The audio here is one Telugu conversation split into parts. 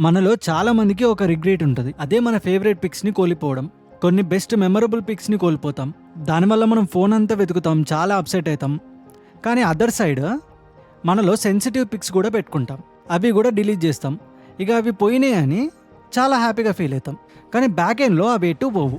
మనలో చాలా మందికి ఒక రిగ్రెట్ ఉంటుంది. అదే మన ఫేవరెట్ పిక్స్ని కోల్పోవడం. కొన్ని బెస్ట్ మెమరబుల్ పిక్స్ని కోల్పోతాం. దానివల్ల మనం ఫోన్ అంతా వెతుకుతాం చాలా అప్సెట్ అవుతాం కానీ అదర్ సైడ్ మనలో సెన్సిటివ్ పిక్స్ కూడా పెట్టుకుంటాం. అవి కూడా డిలీట్ చేస్తాం. ఇక అవి పోయినాయి అని చాలా హ్యాపీగా ఫీల్ అవుతాం కానీ బ్యాక్ ఎండ్లో అవి ఎటు పోవు.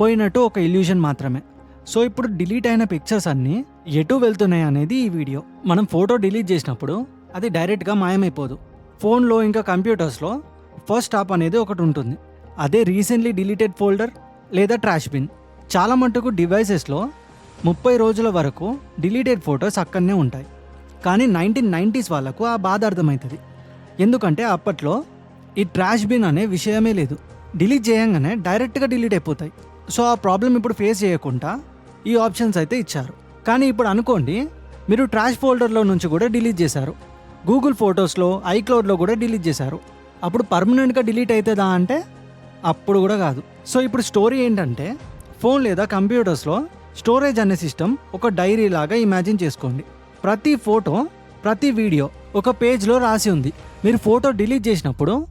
పోయినట్టు ఒక ఇల్యూషన్ మాత్రమే. సో ఇప్పుడు డిలీట్ అయిన పిక్చర్స్ అన్నీ ఎటు వెళ్తున్నాయి అనేది ఈ వీడియో. మనం ఫోటో డిలీట్ చేసినప్పుడు అది డైరెక్ట్గా మాయమైపోదు. ఫోన్లో ఇంకా కంప్యూటర్స్లో ఫస్ట్ స్టాప్ అనేది ఒకటి ఉంటుంది. అదే రీసెంట్లీ డిలీటెడ్ ఫోల్డర్ లేదా ట్రాష్ బిన్. చాలా మటుకు డివైసెస్లో ముప్పై రోజుల వరకు డిలీటెడ్ ఫొటోస్ అక్కడనే ఉంటాయి. కానీ నైన్టీన్ నైంటీస్ వాళ్ళకు ఆ బాధ అర్థమవుతుంది. ఎందుకంటే అప్పట్లో ఈ ట్రాష్ బిన్ అనే విషయమే లేదు. డిలీట్ చేయంగానే డైరెక్ట్గా డిలీట్ అయిపోతాయి. సో ఆ ప్రాబ్లం ఇప్పుడు ఫేస్ చేయకుండా ఈ ఆప్షన్స్ అయితే ఇచ్చారు. కానీ ఇప్పుడు అనుకోండి మీరు ట్రాష్ ఫోల్డర్లో నుంచి కూడా డిలీట్ చేశారు. గూగుల్ ఫొటోస్లో ఐక్లౌడ్లో కూడా డిలీట్ చేశారు. అప్పుడు పర్మనెంట్గా డిలీట్ అవుతుందా అంటే అప్పుడు కూడా కాదు. సో ఇప్పుడు స్టోరీ ఏంటంటే ఫోన్ లేదా కంప్యూటర్స్లో స్టోరేజ్ అనే సిస్టమ్ ఒక డైరీ లాగా ఇమాజిన్ చేసుకోండి. ప్రతి ఫోటో ప్రతి వీడియో ఒక పేజ్లో రాసి ఉంది. మీరు ఫోటో డిలీట్ చేసినప్పుడు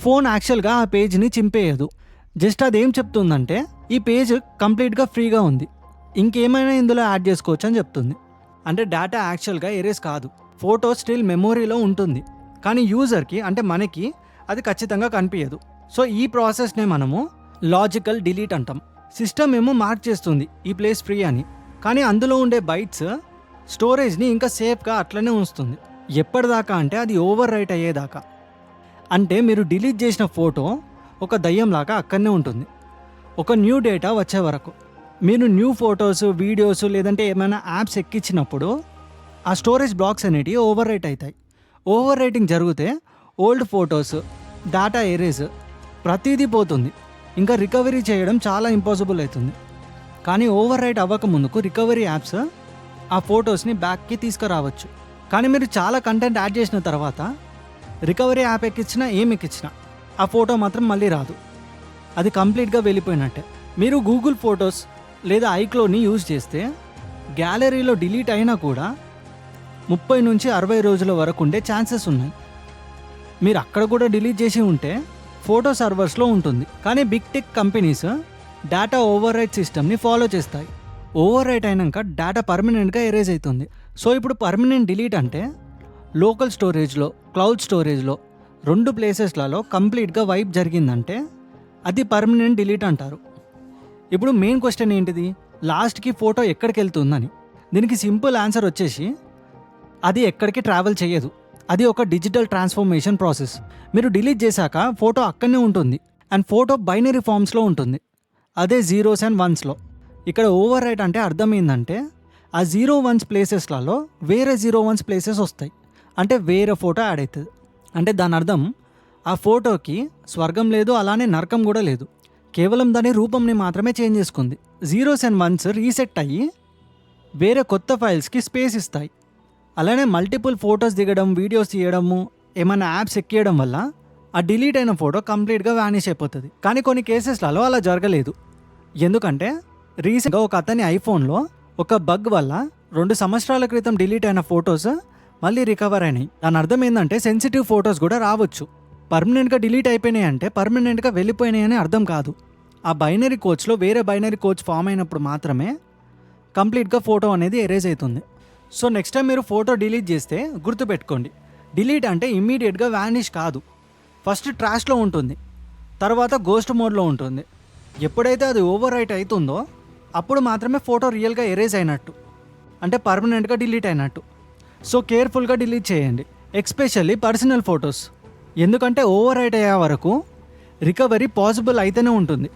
ఫోన్ యాక్చువల్గా ఆ పేజ్ని చింపేయదు. జస్ట్ అదేం చెప్తుందంటే ఈ పేజ్ కంప్లీట్గా ఫ్రీగా ఉంది. ఇంకేమైనా ఇందులో యాడ్ చేసుకోవచ్చు అని చెప్తుంది. అంటే డేటా యాక్చువల్గా ఎరేస్ కాదు. ఫోటో స్టిల్ మెమొరీలో ఉంటుంది. కానీ యూజర్కి అంటే మనకి అది ఖచ్చితంగా కనిపించదు సో ఈ ప్రాసెస్నే మనము లాజికల్ డిలీట్ అంటాం. సిస్టమ్ ఏమో మార్క్ చేస్తుంది ఈ ప్లేస్ ఫ్రీ అని. కానీ అందులో ఉండే బైట్స్ స్టోరేజ్ని ఇంకా సేఫ్గా అట్లనే ఉంచుతుంది. ఎప్పటిదాకా అంటే అది ఓవర్ రైట్ అయ్యేదాకా. అంటే మీరు డిలీట్ చేసిన ఫోటో ఒక దయ్యంలాగా అక్కడనే ఉంటుంది. ఒక న్యూ డేటా వచ్చే వరకు. మీరు న్యూ ఫొటోస్ వీడియోస్ లేదంటే ఏమైనా యాప్స్ ఎక్కించినప్పుడు ఆ స్టోరేజ్ బ్లాక్స్ అనేటివి ఓవర్ రైట్ అవుతాయి. ఓవర్ రైటింగ్ జరిగితే ఓల్డ్ ఫొటోస్ డేటా ఎరేజ్ ప్రతిదీ పోతుంది. ఇంకా రికవరీ చేయడం చాలా ఇంపాసిబుల్ అవుతుంది. కానీ ఓవర్ రైట్ అవ్వక ముందుకు రికవరీ యాప్స్ ఆ ఫొటోస్ని బ్యాక్కి తీసుకురావచ్చు. కానీ మీరు చాలా కంటెంట్ యాడ్ చేసిన తర్వాత రికవరీ యాప్ ఎక్కించినా ఏం ఎక్కించినా ఆ ఫోటో మాత్రం మళ్ళీ రాదు. అది కంప్లీట్గా వెళ్ళిపోయినట్టే. మీరు గూగుల్ ఫొటోస్ లేదా ఐక్లోని యూజ్ చేస్తే గ్యాలరీలో డిలీట్ అయినా కూడా ముప్పై నుంచి అరవై రోజుల వరకు ఉండే ఛాన్సెస్ ఉన్నాయి. మీరు అక్కడ కూడా డిలీట్ చేసి ఉంటే ఫోటో సర్వర్స్లో ఉంటుంది. కానీ big tech companies data overwrite సిస్టమ్ని ఫాలో చేస్తాయి. ఓవర్ రైట్ అయినాక డేటా పర్మనెంట్గా ఎరేజ్ అవుతుంది. సో ఇప్పుడు పర్మనెంట్ డిలీట్ అంటే లోకల్ స్టోరేజ్లో క్లౌడ్ స్టోరేజ్లో రెండు ప్లేసెస్లలో కంప్లీట్గా వైప్ జరిగిందంటే అది పర్మనెంట్ డిలీట్ అంటారు. ఇప్పుడు మెయిన్ క్వశ్చన్ ఏంటిది? లాస్ట్కి ఫోటో ఎక్కడికి వెళ్తుందని దీనికి సింపుల్ ఆన్సర్ వచ్చేసి అది ఎక్కడికి ట్రావెల్ చేయదు. అది ఒక డిజిటల్ ట్రాన్స్ఫర్మేషన్ ప్రాసెస్ మీరు డిలీట్ చేశాక ఫోటో అక్కడనే ఉంటుంది అండ్ ఫోటో బైనరీ ఫామ్స్లో ఉంటుంది. అదే జీరోస్ అండ్ వన్స్లో ఇక్కడ ఓవర్ రైట్ అంటే అర్థం ఏంటంటే ఆ జీరో వన్స్ ప్లేసెస్లలో వేరే జీరో వన్స్ ప్లేసెస్ వస్తాయి. అంటే వేరే ఫోటో యాడ్ అవుతుంది అంటే దాని అర్థం ఆ ఫోటోకి స్వర్గం లేదు అలానే నరకం కూడా లేదు. కేవలం దాని రూపంని మాత్రమే చేంజ్ చేసుకుంది. జీరోస్ అండ్ వన్స్ రీసెట్ అయ్యి వేరే కొత్త ఫైల్స్కి స్పేస్ ఇస్తాయి. అలానే మల్టిపుల్ ఫొటోస్ దిగడం వీడియోస్ తీయడము ఏమైనా యాప్స్ ఎక్కియడం వల్ల ఆ డిలీట్ అయిన ఫోటో కంప్లీట్గా వ్యానిష్ అయిపోతుంది. కానీ కొన్ని కేసెస్లలో అలా జరగలేదు. ఎందుకంటే రీసెంట్గా ఒక అతని ఐఫోన్లో ఒక బగ్ వల్ల రెండు సంవత్సరాల క్రితం డిలీట్ అయిన ఫొటోస్ మళ్ళీ రికవర్ అయినాయి. దాని అర్థం ఏంటంటే సెన్సిటివ్ ఫొటోస్ కూడా రావచ్చు. పర్మనెంట్గా డిలీట్ అయిపోయినాయి అంటే పర్మనెంట్గా వెళ్ళిపోయినాయి అని అర్థం కాదు. ఆ బైనరీ కోచ్లో వేరే బైనరీ కోచ్ ఫామ్ అయినప్పుడు మాత్రమే కంప్లీట్గా ఫోటో అనేది ఎరేజ్ అవుతుంది. సో నెక్స్ట్ టైం మీరు ఫోటో డిలీట్ చేస్తే గుర్తుపెట్టుకోండి. డిలీట్ అంటే ఇమ్మీడియట్గా వ్యానిష్ కాదు. ఫస్ట్ ట్రాష్లో ఉంటుంది. తర్వాత గోస్ట్ మోడ్లో ఉంటుంది. ఎప్పుడైతే అది ఓవర్ రైట్ అవుతుందో అప్పుడు మాత్రమే ఫోటో రియల్గా ఎరేజ్ అయినట్టు. అంటే పర్మనెంట్గా డిలీట్ అయినట్టు. సో కేర్ఫుల్గా డిలీట్ చేయండి. ఎక్స్పెషల్లీ పర్సనల్ ఫొటోస్ ఎందుకంటే ఓవర్ రైట్ అయ్యే వరకు రికవరీ పాసిబుల్ అయితేనే ఉంటుంది.